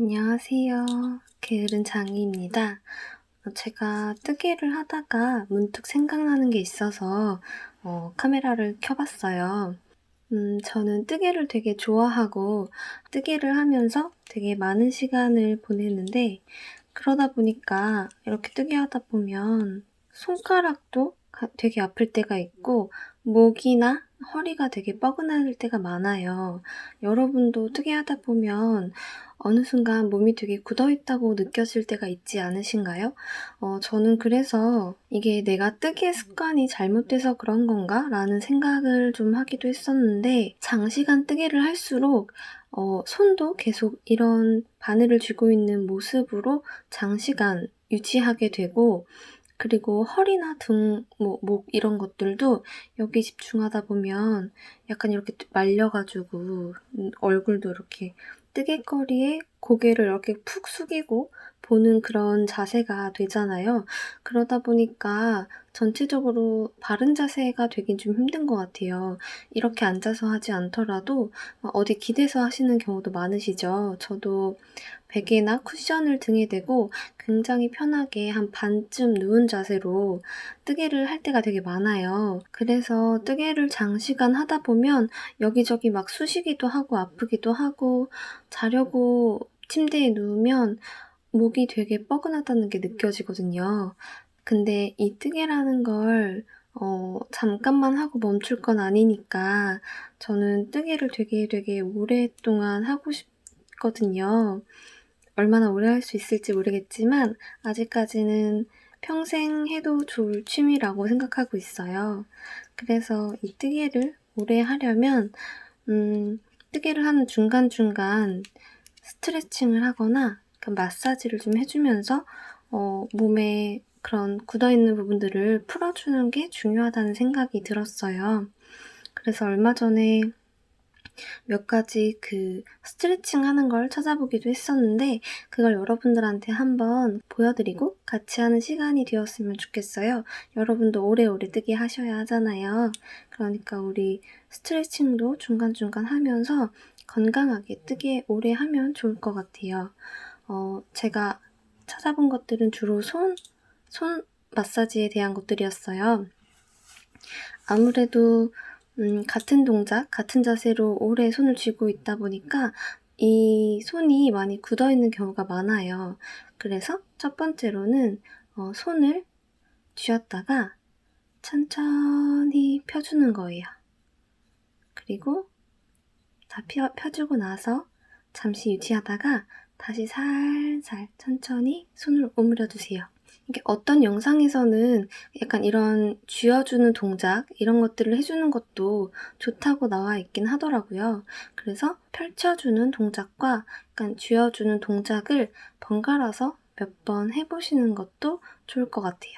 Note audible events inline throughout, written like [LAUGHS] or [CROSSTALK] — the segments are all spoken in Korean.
안녕하세요. 게으른 장이입니다. 어, 제가 뜨개를 하다가 문득 생각나는 게 있어서 어, 카메라를 켜봤어요. 음, 저는 뜨개를 되게 좋아하고 뜨개를 하면서 되게 많은 시간을 보냈는데 그러다 보니까 이렇게 뜨개 하다 보면 손가락도 가- 되게 아플 때가 있고 목이나 허리가 되게 뻐근할 때가 많아요. 여러분도 뜨개 하다 보면 어느 순간 몸이 되게 굳어있다고 느껴질 때가 있지 않으신가요? 어, 저는 그래서 이게 내가 뜨개 습관이 잘못돼서 그런 건가? 라는 생각을 좀 하기도 했었는데, 장시간 뜨개를 할수록, 어, 손도 계속 이런 바늘을 쥐고 있는 모습으로 장시간 유지하게 되고, 그리고 허리나 등, 뭐, 목 이런 것들도 여기 집중하다 보면 약간 이렇게 말려가지고 음, 얼굴도 이렇게 뜨개거리에 고개를 이렇게 푹 숙이고 보는 그런 자세가 되잖아요. 그러다 보니까 전체적으로 바른 자세가 되긴 좀 힘든 것 같아요. 이렇게 앉아서 하지 않더라도 어디 기대서 하시는 경우도 많으시죠. 저도 베개나 쿠션을 등에 대고 굉장히 편하게 한 반쯤 누운 자세로 뜨개를 할 때가 되게 많아요. 그래서 뜨개를 장시간 하다 보면 여기저기 막 쑤시기도 하고 아프기도 하고 자려고 침대에 누우면 목이 되게 뻐근하다는 게 느껴지거든요. 근데 이 뜨개라는 걸 어, 잠깐만 하고 멈출 건 아니니까 저는 뜨개를 되게 되게 오랫동안 하고 싶거든요. 얼마나 오래 할 수 있을지 모르겠지만 아직까지는 평생 해도 좋을 취미라고 생각하고 있어요. 그래서 이 뜨개를 오래 하려면 음, 뜨개를 하는 중간중간 스트레칭을 하거나 마사지를 좀 해주면서 어, 몸에 그런 굳어있는 부분들을 풀어주는 게 중요하다는 생각이 들었어요. 그래서 얼마 전에 몇 가지 그 스트레칭 하는 걸 찾아보기도 했었는데 그걸 여러분들한테 한번 보여드리고 같이 하는 시간이 되었으면 좋겠어요. 여러분도 오래오래 뜨게 하셔야 하잖아요. 그러니까 우리 스트레칭도 중간중간 하면서 건강하게 뜨게 오래 하면 좋을 것 같아요. 어, 제가 찾아본 것들은 주로 손, 손 마사지에 대한 것들이었어요. 아무래도 음, 같은 동작, 같은 자세로 오래 손을 쥐고 있다 보니까 이 손이 많이 굳어 있는 경우가 많아요. 그래서 첫 번째로는 어, 손을 쥐었다가 천천히 펴주는 거예요. 그리고 다 펴, 펴주고 나서 잠시 유지하다가 다시 살살 천천히 손을 오므려 주세요. 이게 어떤 영상에서는 약간 이런 쥐어주는 동작 이런 것들을 해주는 것도 좋다고 나와 있긴 하더라고요. 그래서 펼쳐주는 동작과 약간 쥐어주는 동작을 번갈아서 몇 번 해보시는 것도 좋을 것 같아요.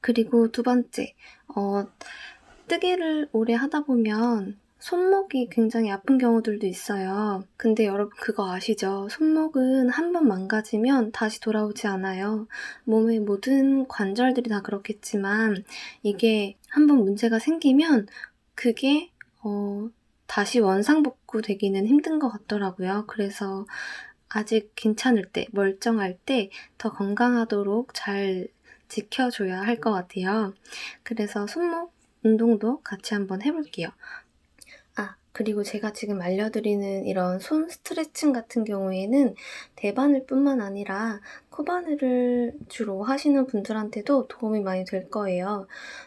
그리고 두 번째, 어, 뜨개를 오래 하다 보면 손목이 굉장히 아픈 경우들도 있어요. 근데 여러분 그거 아시죠? 손목은 한 번 망가지면 다시 돌아오지 않아요. 몸의 모든 관절들이 다 그렇겠지만 이게 한 번 문제가 생기면 그게 어, 다시 원상복구 되기는 힘든 것 같더라고요. 그래서 아직 괜찮을 때, 멀쩡할 때 더 건강하도록 잘 지켜줘야 할 것 같아요. 그래서 손목 운동도 같이 한번 해볼게요. 그리고 제가 지금 알려드리는 이런 손 스트레칭 같은 경우에는 대바늘 뿐만 아니라 코바늘을 주로 하시는 분들한테도 도움이 많이 될 거예요.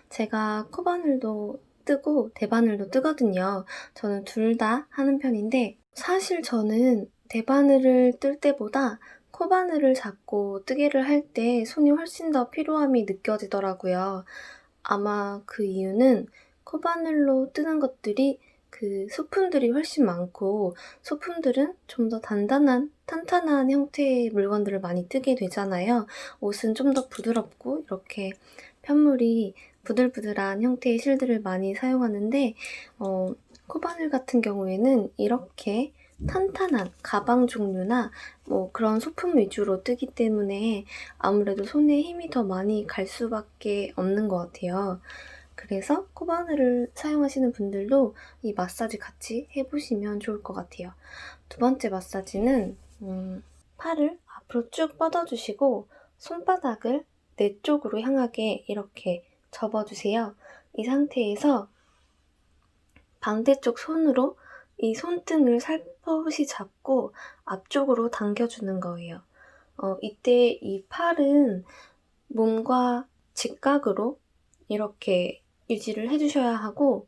제가 코바늘도 뜨고 대바늘도 뜨거든요. 저는 둘 다 하는 편인데 사실 저는 대바늘을 뜰 때보다 코바늘을 잡고 뜨개를 할 때 손이 훨씬 더 피로함이 느껴지더라고요. 아마 그 이유는 코바늘로 뜨는 것들이 그 소품들이 훨씬 많고 소품들은 좀 더 단단한 탄탄한 형태의 물건들을 많이 뜨게 되잖아요. 옷은 좀 더 부드럽고 이렇게 편물이 부들부들한 형태의 실들을 많이 사용하는데 어, 코바늘 같은 경우에는 이렇게 탄탄한 가방 종류나 뭐 그런 소품 위주로 뜨기 때문에 아무래도 손에 힘이 더 많이 갈 수밖에 없는 것 같아요. 그래서 코바늘을 사용하시는 분들도 이 마사지 같이 해보시면 좋을 것 같아요. 두 번째 마사지는 음, 팔을 앞으로 쭉 뻗어주시고 손바닥을 내 쪽으로 향하게 이렇게 접어주세요. 이 상태에서 반대쪽 손으로 이 손등을 살포시 잡고 앞쪽으로 당겨주는 거예요. 어, 이때 이 팔은 몸과 직각으로 이렇게 유지를 해주셔야 하고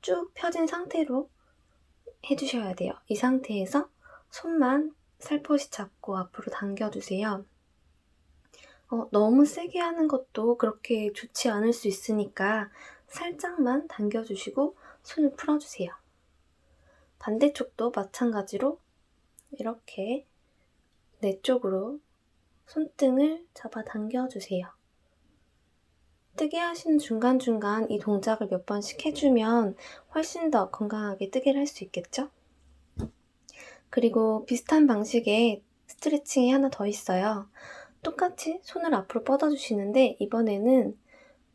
쭉 펴진 상태로 해주셔야 돼요. 이 상태에서 손만 살포시 잡고 앞으로 당겨주세요. 어, 너무 세게 하는 것도 그렇게 좋지 않을 수 있으니까 살짝만 당겨주시고 손을 풀어주세요. 반대쪽도 마찬가지로 이렇게 내 쪽으로 손등을 잡아 당겨주세요. 뜨개 하시는 중간중간 이 동작을 몇 번씩 해주면 훨씬 더 건강하게 뜨개를 할 수 있겠죠? 그리고 비슷한 방식의 스트레칭이 하나 더 있어요. 똑같이 손을 앞으로 뻗어주시는데 이번에는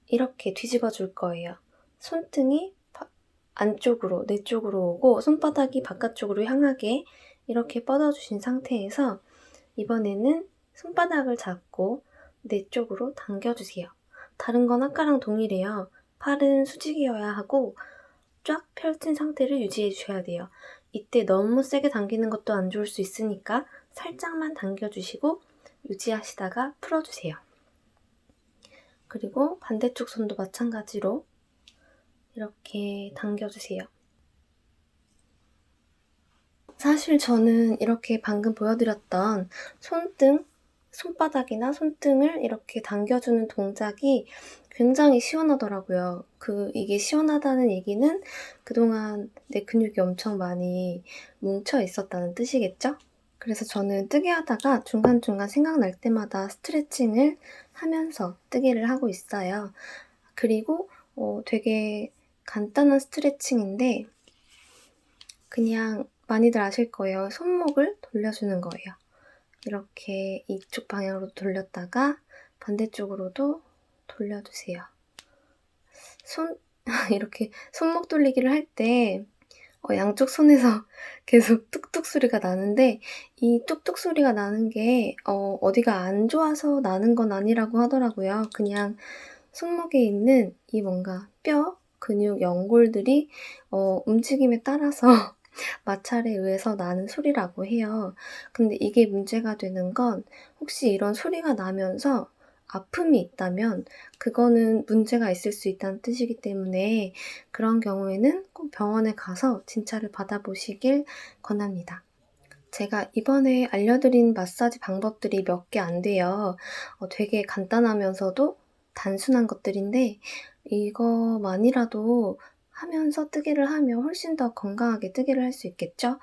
이렇게 뒤집어 줄 거예요. 손등이 바- 안쪽으로, 내 쪽으로 오고 손바닥이 바깥쪽으로 향하게 이렇게 뻗어주신 상태에서 이번에는 손바닥을 잡고 내 쪽으로 당겨주세요. 다른 건 아까랑 동일해요. 팔은 수직이어야 하고 쫙 펼친 상태를 유지해 주셔야 돼요. 이때 너무 세게 당기는 것도 안 좋을 수 있으니까 살짝만 당겨주시고 유지하시다가 풀어주세요. 그리고 반대쪽 손도 마찬가지로 이렇게 당겨주세요. 사실 저는 이렇게 방금 보여드렸던 손등, 손바닥이나 손등을 이렇게 당겨주는 동작이 굉장히 시원하더라고요. 그, 이게 시원하다는 얘기는 그동안 내 근육이 엄청 많이 뭉쳐 있었다는 뜻이겠죠? 그래서 저는 뜨개 하다가 중간중간 생각날 때마다 스트레칭을 하면서 뜨개를 하고 있어요. 그리고 어, 되게 간단한 스트레칭인데 그냥 많이들 아실 거예요. 손목을 돌려주는 거예요. 이렇게 이쪽 방향으로 돌렸다가 반대쪽으로도 돌려주세요. 손 [LAUGHS] 이렇게 손목 돌리기를 할 때 어, 양쪽 손에서 [LAUGHS] 계속 뚝뚝 소리가 나는데 이 뚝뚝 소리가 나는 게 어, 어디가 안 좋아서 나는 건 아니라고 하더라고요. 그냥 손목에 있는 이 뭔가 뼈, 근육, 연골들이 어, 움직임에 따라서 [LAUGHS] 마찰에 의해서 나는 소리라고 해요. 근데 이게 문제가 되는 건 혹시 이런 소리가 나면서 아픔이 있다면 그거는 문제가 있을 수 있다는 뜻이기 때문에 그런 경우에는 꼭 병원에 가서 진찰을 받아보시길 권합니다. 제가 이번에 알려드린 마사지 방법들이 몇 개 안 돼요. 어, 되게 간단하면서도 단순한 것들인데 이거만이라도 하면서 뜨개를 하면 훨씬 더 건강하게 뜨개를 할 수 있겠죠?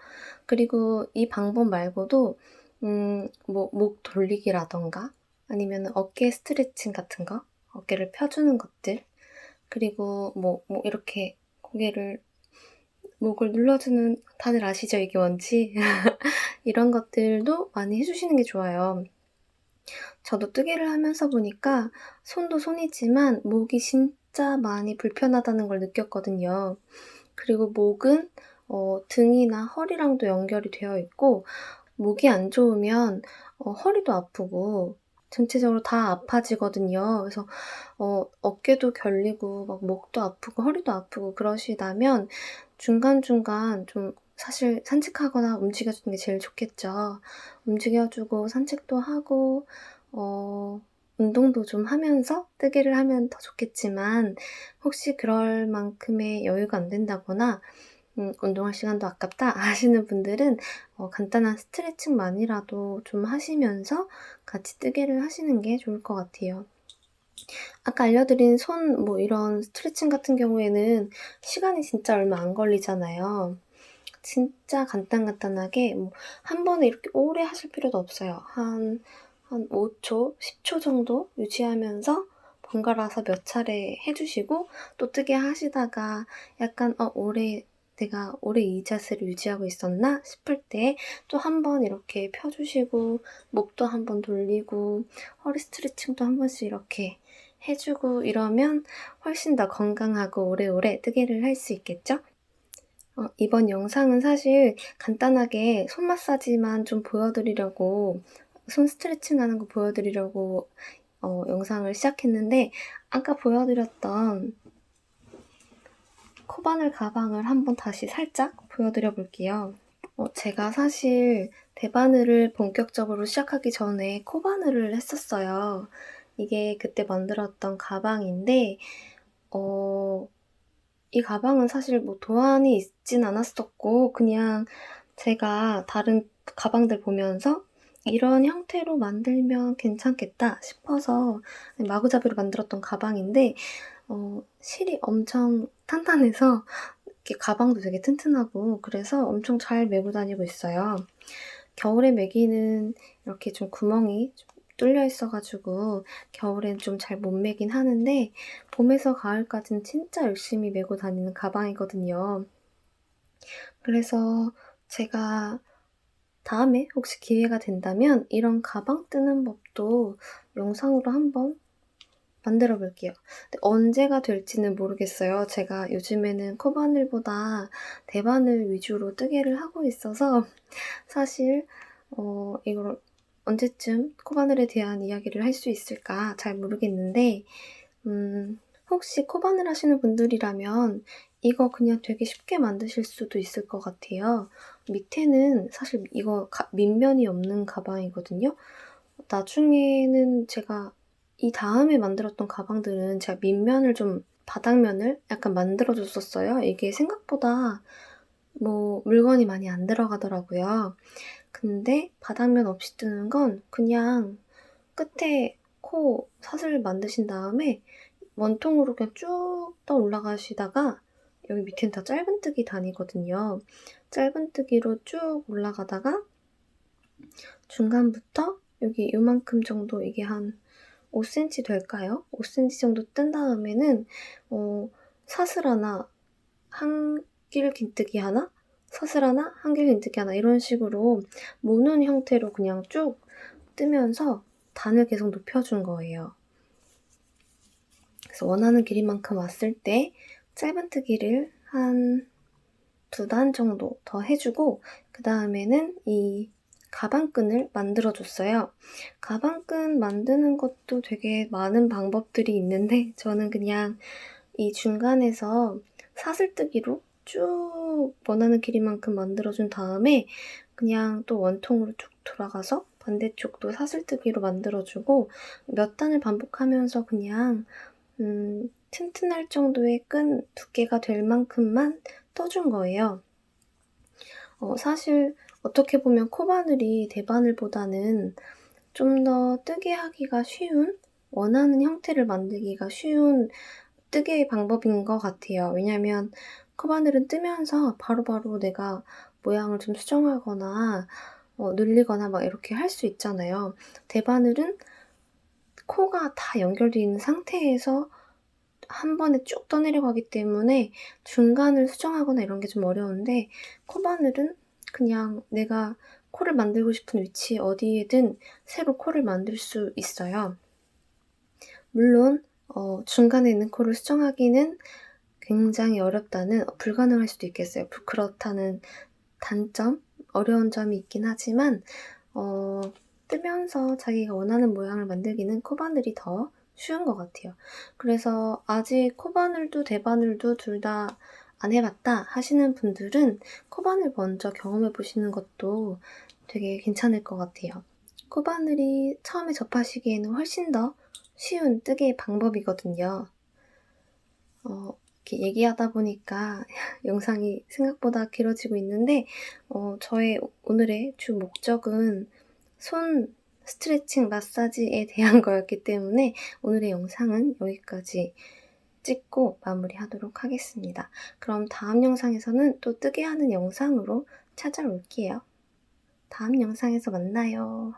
그리고 이 방법 말고도 음, 뭐, 목 돌리기라던가 아니면 어깨 스트레칭 같은 거, 어깨를 펴주는 것들, 그리고 뭐, 뭐 이렇게 고개를 목을 눌러주는 다들 아시죠? 이게 뭔지 [LAUGHS] 이런 것들도 많이 해주시는 게 좋아요. 저도 뜨개를 하면서 보니까 손도 손이지만 목이 진 짜 많이 불편하다는 걸 느꼈거든요. 그리고 목은 어, 등이나 허리랑도 연결이 되어 있고 목이 안 좋으면 어, 허리도 아프고 전체적으로 다 아파지거든요. 그래서 어, 어깨도 결리고 막 목도 아프고 허리도 아프고 그러시다면 중간중간 좀 사실 산책하거나 움직여주는 게 제일 좋겠죠. 움직여주고 산책도 하고 어, 운동도 좀 하면서 뜨개를 하면 더 좋겠지만 혹시 그럴 만큼의 여유가 안 된다거나 음, 운동할 시간도 아깝다 [LAUGHS] 하시는 분들은 어, 간단한 스트레칭만이라도 좀 하시면서 같이 뜨개를 하시는 게 좋을 것 같아요. 아까 알려드린 손 뭐 이런 스트레칭 같은 경우에는 시간이 진짜 얼마 안 걸리잖아요. 진짜 간단간단하게 뭐 한 번에 이렇게 오래 하실 필요도 없어요. 한, 한 5초, 10초 정도 유지하면서 번갈아서 몇 차례 해주시고 또 뜨개 하시다가 약간 어, 오래 내가 오래 이 자세를 유지하고 있었나 싶을 때 또 한 번 이렇게 펴주시고 목도 한 번 돌리고 허리 스트레칭도 한 번씩 이렇게 해주고 이러면 훨씬 더 건강하고 오래오래 뜨개를 할 수 있겠죠? 어, 이번 영상은 사실 간단하게 손 마사지만 좀 보여드리려고 손 스트레칭 하는 거 보여드리려고 어, 영상을 시작했는데 아까 보여드렸던 코바늘 가방을 한번 다시 살짝 보여드려 볼게요. 어, 제가 사실 대바늘을 본격적으로 시작하기 전에 코바늘을 했었어요. 이게 그때 만들었던 가방인데 어, 이 가방은 사실 뭐 도안이 있진 않았었고 그냥 제가 다른 가방들 보면서 이런 형태로 만들면 괜찮겠다 싶어서 마구잡이로 만들었던 가방인데 어, 실이 엄청 탄탄해서 이렇게 가방도 되게 튼튼하고 그래서 엄청 잘 메고 다니고 있어요. 겨울에 메기는 이렇게 좀 구멍이 좀 뚫려 있어가지고 겨울엔 좀 잘 못 메긴 하는데 봄에서 가을까지는 진짜 열심히 메고 다니는 가방이거든요. 그래서 제가 다음에 혹시 기회가 된다면 이런 가방 뜨는 법도 영상으로 한번 만들어 볼게요. 언제가 될지는 모르겠어요. 제가 요즘에는 코바늘보다 대바늘 위주로 뜨개를 하고 있어서 [LAUGHS] 사실 어, 이걸 언제쯤 코바늘에 대한 이야기를 할 수 있을까 잘 모르겠는데 음, 혹시 코바늘 하시는 분들이라면 이거 그냥 되게 쉽게 만드실 수도 있을 것 같아요. 밑에는 사실 이거 가, 밑면이 없는 가방이거든요. 나중에는 제가 이 다음에 만들었던 가방들은 제가 밑면을 좀 바닥면을 약간 만들어줬었어요. 이게 생각보다 뭐 물건이 많이 안 들어가더라고요. 근데 바닥면 없이 뜨는 건 그냥 끝에 코 사슬 만드신 다음에 원통으로 그냥 쭉 떠 올라가시다가 여기 밑에는 다 짧은뜨기 다니거든요. 짧은뜨기로 쭉 올라가다가 중간부터 여기 요만큼 정도 이게 한 5cm 될까요? 5cm 정도 뜬 다음에는 어, 사슬 하나, 한길 긴뜨기 하나, 사슬 하나, 한길 긴뜨기 하나 이런 식으로 모는 형태로 그냥 쭉 뜨면서 단을 계속 높여준 거예요. 그래서 원하는 길이만큼 왔을 때 짧은뜨기를 한 두 단 정도 더 해주고 그 다음에는 이 가방끈을 만들어줬어요. 가방끈 만드는 것도 되게 많은 방법들이 있는데 [LAUGHS] 저는 그냥 이 중간에서 사슬뜨기로 쭉 원하는 길이만큼 만들어준 다음에 그냥 또 원통으로 쭉 돌아가서 반대쪽도 사슬뜨기로 만들어주고 몇 단을 반복하면서 그냥 음, 튼튼할 정도의 끈 두께가 될 만큼만 떠준 거예요. 어, 사실 어떻게 보면 코바늘이 대바늘보다는 좀 더 뜨게 하기가 쉬운 원하는 형태를 만들기가 쉬운 뜨개의 방법인 것 같아요. 왜냐면 코바늘은 뜨면서 바로바로 바로 내가 모양을 좀 수정하거나 어, 늘리거나 막 이렇게 할 수 있잖아요. 대바늘은 코가 다 있는 상태에서 한 번에 쭉 떠내려가기 때문에 중간을 수정하거나 이런 게 좀 어려운데 코바늘은 그냥 내가 코를 만들고 싶은 위치 어디에든 새로 코를 만들 수 있어요. 물론 어, 중간에 있는 코를 수정하기는 굉장히 어렵다는 어, 불가능할 수도 있겠어요. 그렇다는 단점, 어려운 점이 있긴 하지만 어, 뜨면서 자기가 원하는 모양을 만들기는 코바늘이 더 쉬운 것 같아요. 그래서 아직 코바늘도 대바늘도 둘 다 안 해봤다 하시는 분들은 코바늘 먼저 경험해 보시는 것도 되게 괜찮을 것 같아요. 코바늘이 처음에 접하시기에는 훨씬 더 쉬운 뜨개의 방법이거든요. 어, 이렇게 얘기하다 보니까 [LAUGHS] 영상이 생각보다 길어지고 있는데 어, 저의 오늘의 주 목적은 손 스트레칭 마사지에 대한 [LAUGHS] 거였기 때문에 오늘의 영상은 여기까지 찍고 마무리하도록 하겠습니다. 그럼 다음 영상에서는 또 뜨게 하는 영상으로 찾아올게요. 다음 영상에서 만나요.